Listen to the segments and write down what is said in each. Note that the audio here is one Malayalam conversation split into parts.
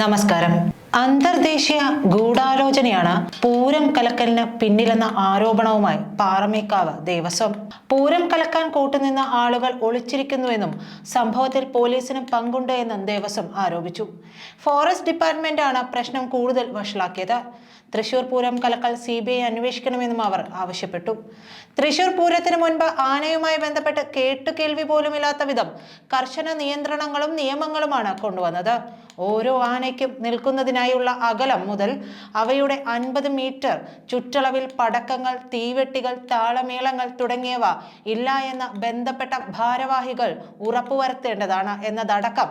നമസ്കാരം. അന്തർദേശീയ ഗൂഢാലോചനയാണ് പൂരം കലക്കലിന് പിന്നിലെന്ന ആരോപണവുമായി പാറമേക്കാവ് ദേവസ്വം. പൂരം കലക്കാൻ കൂട്ടുനിന്ന ആളുകൾ ഒളിച്ചിരിക്കുന്നുവെന്നും സംഭവത്തിൽ പോലീസിന് പങ്കുണ്ട് എന്നും ദേവസ്വം ആരോപിച്ചു. ഫോറസ്റ്റ് ഡിപ്പാർട്ട്മെന്റാണ് പ്രശ്നം കൂടുതൽ വഷളാക്കിയത്. തൃശൂർ പൂരം കലക്കൽ സി ബി ഐ അന്വേഷിക്കണമെന്നും അവർ ആവശ്യപ്പെട്ടു. തൃശൂർ പൂരത്തിന് മുൻപ് ആനയുമായി ബന്ധപ്പെട്ട് കേട്ടുകേൾവി പോലുമില്ലാത്ത വിധം കർശന നിയന്ത്രണങ്ങളും നിയമങ്ങളുമാണ് കൊണ്ടുവന്നത്. ഓരോ ആനയ്ക്കും നിൽക്കുന്നതിനായുള്ള അകലം മുതൽ അവയുടെ അൻപത് മീറ്റർ ചുറ്റളവിൽ പടക്കങ്ങൾ തീവെട്ടികൾ താളമേളങ്ങൾ തുടങ്ങിയവ ഇല്ല എന്ന ബന്ധപ്പെട്ട ഭാരവാഹികൾ ഉറപ്പുവരുത്തേണ്ടതാണ് എന്നതടക്കം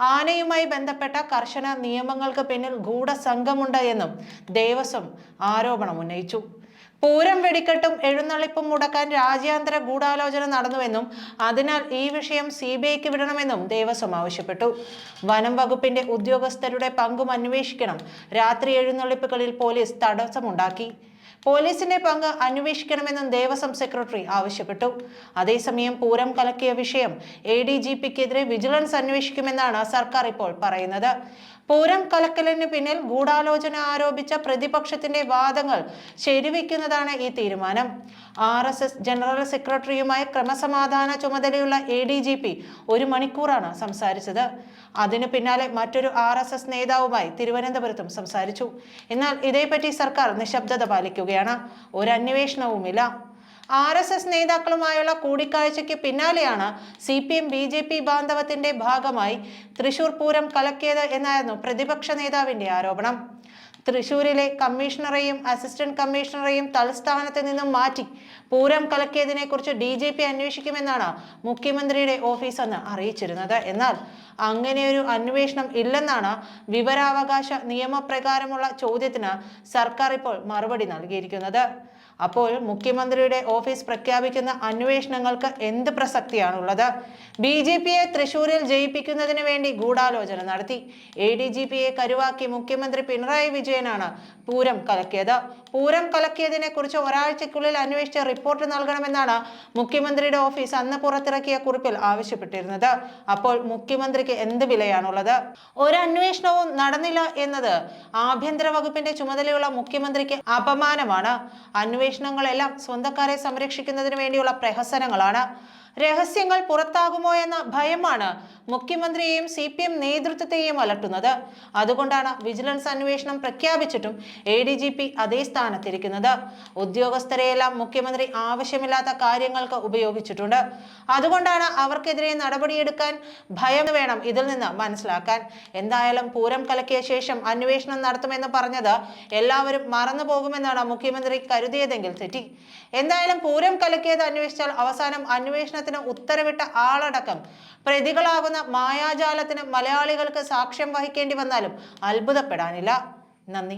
ആനയുമായി ബന്ധപ്പെട്ട കർശന നിയമങ്ങൾക്ക് പിന്നിൽ ഗൂഢസംഘമുണ്ട് എന്നും ദേവസ്വം ആരോപണം ഉന്നയിച്ചു. പൂരം വെടിക്കെട്ടും എഴുന്നള്ളിപ്പും മുടക്കാൻ രാജ്യാന്തര ഗൂഢാലോചന നടന്നുവെന്നും അതിനാൽ ഈ വിഷയം സി ബി ഐക്ക് വിടണമെന്നും ദേവസ്വം ആവശ്യപ്പെട്ടു. വനം വകുപ്പിന്റെ ഉദ്യോഗസ്ഥരുടെ പങ്കും അന്വേഷിക്കണം. രാത്രി എഴുന്നള്ളിപ്പുകളിൽ പോലീസ് തടസ്സമുണ്ടാക്കി. പോലീസിന്റെ പങ്ക് അന്വേഷിക്കണമെന്നും ദേവസ്വം സെക്രട്ടറി ആവശ്യപ്പെട്ടു. അതേസമയം പൂരം കലക്കിയ വിഷയം എ ഡി ജി പിക്കെതിരെ വിജിലൻസ് അന്വേഷിക്കുമെന്നാണ് സർക്കാർ ഇപ്പോൾ പറയുന്നത്. പൂരം കലക്കലിന് പിന്നിൽ ഗൂഢാലോചന ആരോപിച്ച പ്രതിപക്ഷത്തിന്റെ വാദങ്ങൾ ശരിവയ്ക്കുന്നതാണ് ഈ തീരുമാനം. ആർ എസ് എസ് ജനറൽ സെക്രട്ടറിയുമായി ക്രമസമാധാന ചുമതലയുള്ള എ ഡി ജി പി ഒരു മണിക്കൂറാണ് സംസാരിച്ചത്. അതിനു പിന്നാലെ മറ്റൊരു ആർ എസ് എസ് നേതാവുമായി തിരുവനന്തപുരത്തും സംസാരിച്ചു. എന്നാൽ ഇതേപ്പറ്റി സർക്കാർ നിശബ്ദത പാലിക്കുകയാണ്. ഒരു അന്വേഷണവുമില്ല. ആർ എസ് എസ് നേതാക്കളുമായുള്ള കൂടിക്കാഴ്ചയ്ക്ക് പിന്നാലെയാണ് C P M B J P ബാന്ധവത്തിന്റെ ഭാഗമായി തൃശൂർ പൂരം കലക്കിയത് എന്നായിരുന്നു പ്രതിപക്ഷ നേതാവിന്റെ ആരോപണം. തൃശൂരിലെ കമ്മീഷണറെയും അസിസ്റ്റന്റ് കമ്മീഷണറെയും തലസ്ഥാനത്ത് നിന്നും മാറ്റി പൂരം കലക്കിയതിനെ കുറിച്ച് ഡി ജി പി അന്വേഷിക്കുമെന്നാണ് മുഖ്യമന്ത്രിയുടെ ഓഫീസ് അന്ന് അറിയിച്ചിരുന്നത്. എന്നാൽ അങ്ങനെയൊരു അന്വേഷണം ഇല്ലെന്നാണ് വിവരാവകാശ നിയമപ്രകാരമുള്ള ചോദ്യത്തിന് സർക്കാർ ഇപ്പോൾ മറുപടി നൽകിയിരിക്കുന്നത്. അപ്പോൾ മുഖ്യമന്ത്രിയുടെ ഓഫീസ് പ്രഖ്യാപിക്കുന്ന അന്വേഷണങ്ങൾക്ക് എന്ത് പ്രസക്തിയാണുള്ളത്? ബി ജെ പിയെ തൃശൂരിൽ ജയിപ്പിക്കുന്നതിന് വേണ്ടി ഗൂഢാലോചന നടത്തി. എ ഡി ജി പിയെ കരുവാക്കി മുഖ്യമന്ത്രി പിണറായി വിജയനാണ് പൂരം കലക്കിയത്. പൂരം കലക്കിയതിനെ കുറിച്ച് ഒരാഴ്ചക്കുള്ളിൽ അന്വേഷിച്ച് റിപ്പോർട്ട് നൽകണമെന്നാണ് മുഖ്യമന്ത്രിയുടെ ഓഫീസ് അന്ന് പുറത്തിറക്കിയ കുറിപ്പിൽ ആവശ്യപ്പെട്ടിരുന്നത്. അപ്പോൾ മുഖ്യമന്ത്രിക്ക് എന്ത് വിലയാണുള്ളത്? ഒരു അന്വേഷണവും നടന്നില്ല എന്നത് ആഭ്യന്തര വകുപ്പിന്റെ ചുമതലയുള്ള മുഖ്യമന്ത്രിക്ക് അപമാനമാണ്. അന്വേഷണങ്ങളെല്ലാം സ്വന്തക്കാരെ സംരക്ഷിക്കുന്നതിന് വേണ്ടിയുള്ള പ്രഹസനങ്ങളാണ്. രഹസ്യങ്ങൾ പുറത്താകുമോ എന്ന ഭയമാണ് മുഖ്യമന്ത്രിയെയും സി പി എം നേതൃത്വത്തെയും അലട്ടുന്നത്. അതുകൊണ്ടാണ് വിജിലൻസ് അന്വേഷണം പ്രഖ്യാപിച്ചിട്ടും എ ഡി ജി പി അതേ സ്ഥാനത്തിരിക്കുന്നത്. ഉദ്യോഗസ്ഥരെയെല്ലാം മുഖ്യമന്ത്രി ആവശ്യമില്ലാത്ത കാര്യങ്ങൾക്ക് ഉപയോഗിച്ചിട്ടുണ്ട്. അതുകൊണ്ടാണ് അവർക്കെതിരെ നടപടിയെടുക്കാൻ ഭയം വേണം ഇതിൽ നിന്ന് മനസ്സിലാക്കാൻ. എന്തായാലും പൂരം കലക്കിയ ശേഷം അന്വേഷണം നടത്തുമെന്ന് പറഞ്ഞത് എല്ലാവരും മറന്നു പോകുമെന്നാണ് മുഖ്യമന്ത്രി കരുതിയതെങ്കിൽ തെറ്റി. എന്തായാലും പൂരം കലക്കിയത് അന്വേഷിച്ചാൽ അവസാനം അന്വേഷണത്തിന് ഉത്തരവിട്ട ആളടക്കം പ്രതികളാകുന്ന മായാജാലത്തിന് മലയാളികൾക്ക് സാക്ഷ്യം വഹിക്കേണ്ടി വന്നാലും അത്ഭുതപ്പെടാനില്ല. നന്ദി.